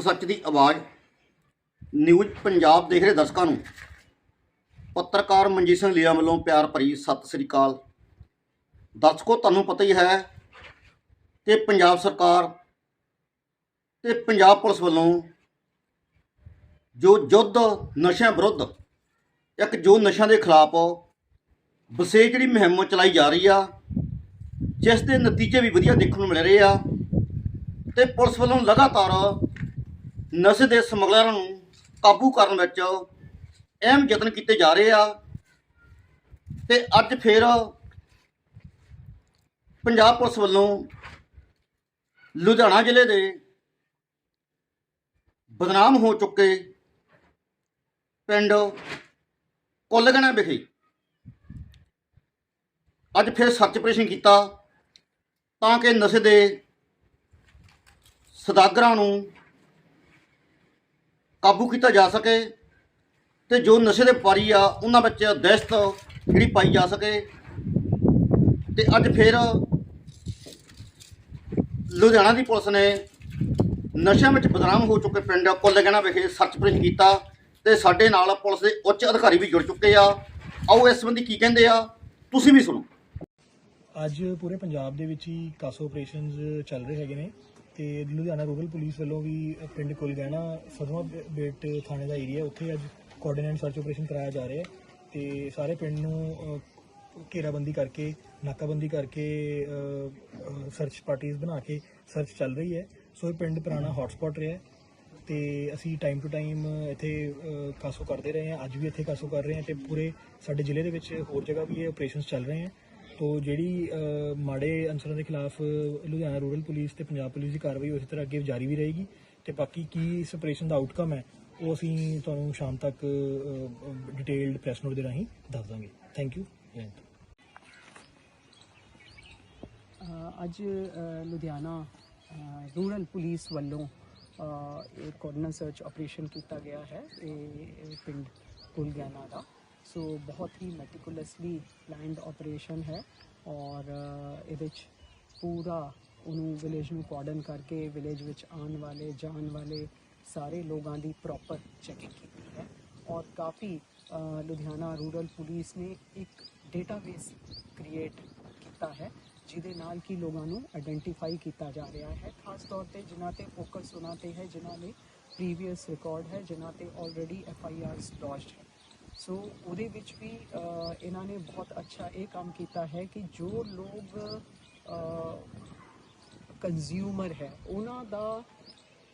ਸੱਚ ਦੀ ਆਵਾਜ਼ ਨਿਊਜ਼ ਪੰਜਾਬ ਦੇਖ ਰਹੇ ਦਰਸ਼ਕਾਂ ਨੂੰ। ਪੱਤਰਕਾਰ ਮਨਜੀਤ ਸਿੰਘ ਲੀਆ ਵੱਲੋਂ ਪਿਆਰ ਭਰੀ ਸਤਿ ਸ੍ਰੀ ਅਕਾਲ। ਦਰਸ਼ਕੋ, ਤੁਹਾਨੂੰ ਪਤਾ ਹੀ ਹੈ ਕਿ ਪੰਜਾਬ ਸਰਕਾਰ ਤੇ ਪੰਜਾਬ ਪੁਲਿਸ ਵੱਲੋਂ ਜੋ ਯੁੱਧ ਨਸ਼ਿਆਂ ਵਿਰੁੱਧ, ਇੱਕ ਜੋ ਨਸ਼ਿਆਂ ਦੇ ਖਿਲਾਫ ਵਿਸ਼ੇਸ਼ ਜਿਹੜੀ ਮੁਹਿੰਮ ਚਲਾਈ ਜਾ ਰਹੀ ਆ, ਜਿਸ ਦੇ ਨਤੀਜੇ ਵੀ ਵਧੀਆ ਦੇਖਣ ਨੂੰ ਮਿਲ ਰਹੇ ਆ ਤੇ ਪੁਲਿਸ ਵੱਲੋਂ ਲਗਾਤਾਰ ਨਸ਼ੇ ਦੇ ਸਮਗਲਰਾਂ ਨੂੰ ਕਾਬੂ ਕਰਨ ਵਿੱਚ ਅਹਿਮ ਯਤਨ ਕੀਤੇ ਜਾ ਰਹੇ ਆ। ਤੇ ਅੱਜ ਫਿਰ ਪੰਜਾਬ ਪੁਲਿਸ ਵੱਲੋਂ ਲੁਧਿਆਣਾ ਜ਼ਿਲ੍ਹੇ ਦੇ ਬਦਨਾਮ ਹੋ ਚੁੱਕੇ ਪਿੰਡ ਕੁੱਲਗਣਾ ਵਿਖੇ ਅੱਜ ਫਿਰ ਸਰਚ ਆਪਰੇਸ਼ਨ ਕੀਤਾ ਤਾਂ ਕਿ ਨਸ਼ੇ ਦੇ ਸਦਾਗਰਾਂ ਨੂੰ ਕਾਬੂ ਕੀਤਾ ਜਾ ਸਕੇ ਤੇ ਜੋ ਨਸ਼ੇ ਦੇ ਵਪਾਰੀ ਆ, ਉਹਨਾਂ ਵਿੱਚ ਦਹਿਸ਼ਤ ਜਿਹੜੀ ਪਾਈ ਜਾ ਸਕੇ। ਤੇ ਅੱਜ ਫਿਰ ਲੁਧਿਆਣਾ ਦੀ ਪੁਲਿਸ ਨੇ ਨਸ਼ਿਆਂ ਵਿੱਚ ਬਦਨਾਮ ਹੋ ਚੁੱਕੇ ਪਿੰਡ ਕੁੱਲਗਣਾ ਵਿਖੇ ਸਰਚ ਆਪਰੇਸ਼ਨ ਕੀਤਾ ਤੇ ਸਾਡੇ ਨਾਲ ਪੁਲਿਸ ਦੇ ਉੱਚ ਅਧਿਕਾਰੀ ਵੀ ਜੁੜ ਚੁੱਕੇ ਆ। ਆਓ ਇਸ ਸੰਬੰਧੀ ਕੀ ਕਹਿੰਦੇ ਆ, ਤੁਸੀਂ ਵੀ ਸੁਣੋ। ਅੱਜ ਪੂਰੇ ਪੰਜਾਬ ਦੇ ਵਿੱਚ ਹੀ ਕਾਸੋ ਆਪਰੇਸ਼ਨਸ ਚੱਲ ਰਹੇ ਹੈਗੇ ਨੇ। ਤੇ ਲੁਧਿਆਣਾ ਰੂਰਲ ਪੁਲਿਸ ਵੱਲੋਂ ਵੀ ਪਿੰਡ ਕੁਲਗੈਣਾ ਸਦਮਾ ਬੇਟ ਥਾਣੇ ਦਾ ਏਰੀਆ ਉੱਥੇ ਅੱਜ ਕੋਆਰਡੀਨੇਟ ਸਰਚ ਆਪਰੇਸ਼ਨ ਕਰਾਇਆ ਜਾ ਰਿਹਾ ਹੈ ਤੇ ਸਾਰੇ ਪਿੰਡ ਨੂੰ ਅ, ਘੇਰਾਬੰਦੀ ਕਰਕੇ ਨਾਕਾਬੰਦੀ ਕਰਕੇ ਸਰਚ ਪਾਰਟੀਆਂ ਬਣਾ ਕੇ ਸਰਚ ਚੱਲ ਰਹੀ ਹੈ। ਸੋ ਇਹ ਪਿੰਡ ਪੁਰਾਣਾ ਹੌਟਸਪੌਟ ਰਿਹਾ ਹੈ ਤੇ ਅਸੀਂ ਟਾਈਮ ਟੂ ਟਾਈਮ ਇੱਥੇ ਅ, ਕਾਸੋ ਕਰਦੇ ਰਹੇ ਹਾਂ। ਅੱਜ ਵੀ ਇੱਥੇ ਕਾਸੋ ਕਰ ਰਹੇ ਹਾਂ ਤੇ ਪੂਰੇ ਸਾਡੇ ਜ਼ਿਲ੍ਹੇ ਦੇ ਵਿੱਚ ਹੋਰ ਜਗ੍ਹਾ ਵੀ ਇਹ ਆਪਰੇਸ਼ਨਸ ਚੱਲ ਰਹੇ ਹੈ। ਤੋ ਜਿਹੜੀ ਅ, ਮਾੜੇ ਅਨਸਰਾਂ ਦੇ ਖਿਲਾਫ ਲੁਧਿਆਣਾ ਰੂਰਲ ਪੁਲਿਸ ਤੇ ਪੰਜਾਬ ਪੁਲਿਸ ਦੀ ਕਾਰਵਾਈ ਉਸੇ ਤਰ੍ਹਾਂ ਅੱਗੇ ਜਾਰੀ ਵੀ ਰਹੇਗੀ ਤੇ ਬਾਕੀ ਕੀ ਇਸ ਆਪਰੇਸ਼ਨ ਦਾ ਆਊਟਕਮ ਹੈ ਉਹ ਅਸੀਂ ਤੁਹਾਨੂੰ ਸ਼ਾਮ ਤੱਕ ਡਿਟੇਲਡ ਪ੍ਰੈਸ ਨੋਟ ਦੇ ਰਾਹੀਂ ਦੱਸ ਦਾਂਗੇ। ਥੈਂਕ ਯੂ ਅ, ਅੱਜ ਅ, ਲੁਧਿਆਣਾ ਅ, ਰੂਰਲ ਪੁਲਿਸ ਵੱਲੋਂ ਅ, ਇੱਕ ਕੋਰਨਰ ਸਰਚ ਆਪਰੇਸ਼ਨ ਕੀਤਾ ਗਿਆ ਹੈ ਇਹ ਇਹ ਪਿੰਡ ਕੁਲਗਿਆਨਾ ਦਾ। ਸੋ ਬਹੁਤ ਹੀ ਮੈਟੀਕੂਲਸਲੀ ਪਲਾਨਡ ਆਪਰੇਸ਼ਨ ਹੈ ਔਰ ਇਹਦੇ ਚ ਪੂਰਾ ਉਹਨੂੰ ਵਿਲੇਜ ਨੂੰ ਕੋਆਰਡਨ ਕਰਕੇ ਵਿਲੇਜ ਵਿੱਚ ਆਉਣ ਵਾਲੇ ਜਾਣ ਵਾਲੇ ਸਾਰੇ ਲੋਕਾਂ ਦੀ ਪ੍ਰੋਪਰ ਚੈਕਿੰਗ ਕੀਤੀ ਹੈ ਔਰ ਕਾਫੀ ਲੁਧਿਆਣਾ ਰੂਰਲ ਪੁਲਿਸ ਨੇ ਇੱਕ ਡੇਟਾਬੇਸ ਕ੍ਰੀਏਟ ਕੀਤਾ ਹੈ ਜਿਹਦੇ ਨਾਲ ਕਿ ਲੋਕਾਂ ਨੂੰ ਆਇਡੈਂਟੀਫਾਈ ਕੀਤਾ ਜਾ ਰਿਹਾ ਹੈ ਖਾਸ ਤੌਰ ਤੇ ਜਿਨ੍ਹਾਂ ਤੇ ਫੋਕਸ ਉਹਨਾਂ ਤੇ ਹੈ ਜਿਨ੍ਹਾਂ ਨੇ ਪ੍ਰੀਵੀਅਸ ਰਿਕਾਰਡ ਹੈ ਜਿਨ੍ਹਾਂ ਤੇ already F I Rs lodged ਹੈ ਸੋ ਉਹਦੇ ਵਿੱਚ ਵੀ ਇਹਨਾਂ ਨੇ ਬਹੁਤ ਅੱਛਾ ਇਹ ਕੰਮ ਕੀਤਾ ਹੈ ਕਿ ਜੋ ਲੋਕ ਕੰਜ਼ਿਊਮਰ ਹੈ, ਉਹਨਾਂ ਦਾ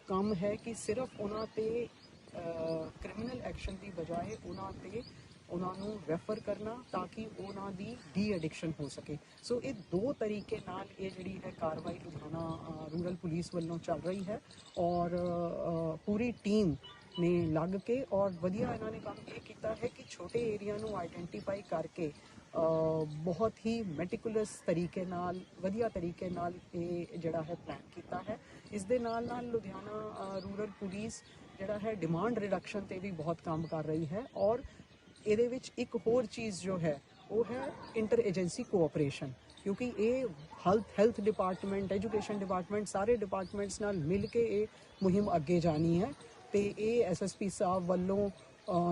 ਕੰਮ ਹੈ ਕਿ ਸਿਰਫ ਉਹਨਾਂ ਤੇ ਕ੍ਰਿਮੀਨਲ ਐਕਸ਼ਨ ਦੀ ਬਜਾਏ ਉਹਨਾਂ ਤੇ ਉਹਨਾਂ ਨੂੰ ਰੈਫਰ ਕਰਨਾ ਤਾਂ ਕਿ ਉਹਨਾਂ ਦੀ ਡੀ ਐਡਿਕਸ਼ਨ ਹੋ ਸਕੇ। ਸੋ ਇਹ ਦੋ ਤਰੀਕੇ ਨਾਲ ਇਹ ਜਿਹੜੀ ਹੈ ਕਾਰਵਾਈ ਲੁਧਿਆਣਾ ਰੂਰਲ ਪੁਲਿਸ ਵੱਲੋਂ ਚੱਲ ਰਹੀ ਹੈ ਔਰ ਪੂਰੀ ਟੀਮ ਨੇ ਲੱਗ ਕੇ ਔਰ ਵਧੀਆ ਇਹਨਾਂ ਨੇ ਕੰਮ ਇਹ ਕੀਤਾ ਹੈ ਕਿ ਛੋਟੇ ਏਰੀਆ ਨੂੰ ਆਇਡੈਂਟੀਫਾਈ ਕਰਕੇ ਬਹੁਤ ਹੀ ਮੈਟੀਕੂਲਸ ਤਰੀਕੇ ਨਾਲ, ਵਧੀਆ ਤਰੀਕੇ ਨਾਲ ਇਹ ਜਿਹੜਾ ਹੈ ਪਲਾਨ ਕੀਤਾ ਹੈ। ਇਸ ਦੇ ਨਾਲ ਨਾਲ ਲੁਧਿਆਣਾ ਰੂਰਲ ਪੁਲਿਸ ਜਿਹੜਾ ਹੈ ਡਿਮਾਂਡ ਰਿਡਕਸ਼ਨ ਤੇ ਵੀ ਬਹੁਤ ਕੰਮ ਕਰ ਰਹੀ ਹੈ ਔਰ ਇਹਦੇ ਵਿੱਚ ਇੱਕ ਹੋਰ ਚੀਜ਼ ਜੋ ਹੈ, ਉਹ ਹੈ ਇੰਟਰ ਏਜੰਸੀ ਕੋਆਪਰੇਸ਼ਨ ਕਿਉਂਕਿ ਇਹ health health department education department ਸਾਰੇ ਡਿਪਾਰਟਮੈਂਟਸ ਨਾਲ ਮਿਲ ਕੇ ਇਹ ਮੁਹਿੰਮ ਅੱਗੇ ਜਾਣੀ ਹੈ। ਤੇ ਇਹ ਐਸਐਸਪੀ ਸਾਹਿਬ ਵੱਲੋਂ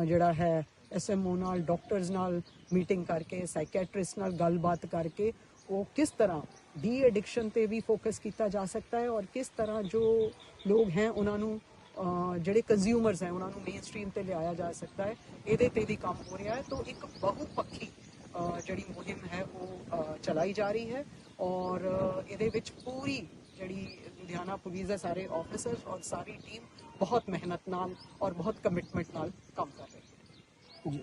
ਜਿਹੜਾ ਹੈ ਐਸਐਮਓ ਨਾਲ ਡਾਕਟਰਸ ਨਾਲ ਮੀਟਿੰਗ ਕਰਕੇ ਸਾਈਕੈਟ੍ਰਿਸਟ ਨਾਲ ਗੱਲਬਾਤ ਕਰਕੇ ਉਹ ਕਿਸ ਤਰ੍ਹਾਂ ਡੀ ਐਡਿਕਸ਼ਨ ਤੇ ਵੀ ਫੋਕਸ ਕੀਤਾ ਜਾ ਸਕਦਾ ਹੈ ਔਰ ਕਿਸ ਤਰ੍ਹਾਂ ਜੋ ਲੋਕ ਹੈ ਉਹਨਾਂ ਨੂੰ ਜਿਹੜੇ ਕੰਜ਼ਿਊਮਰਸ ਹੈ ਉਹਨਾਂ ਨੂੰ ਮੇਨ ਸਟ੍ਰੀਮ ਤੇ ਲਿਆਇਆ ਜਾ ਸਕਦਾ ਹੈ ਇਹਦੇ ਤੇ ਵੀ ਕੰਮ ਹੋ ਰਿਹਾ ਹੈ। ਤੋਂ ਇੱਕ ਬਹੁਪੱਖੀ ਅਹ, ਜਿਹੜੀ ਮੁਹਿੰਮ ਹੈ ਉਹ ਚਲਾਈ ਜਾ ਰਹੀ ਹੈ ਔਰ ਇਹਦੇ ਵਿੱਚ ਪੂਰੀ ਜਿਹੜੀ ਲੁਧਿਆਣਾ ਪੁਲਿਸ ਦੇ ਸਾਰੇ ਆਫੀਸਰਸ ਔਰ ਸਾਰੀ ਟੀਮ ਬਹੁਤ ਮਿਹਨਤ ਨਾਲ ਔਰ ਬਹੁਤ ਕਮਿਟਮੈਂਟ ਨਾਲ ਕੰਮ ਕਰ ਰਹੇ ਜੀ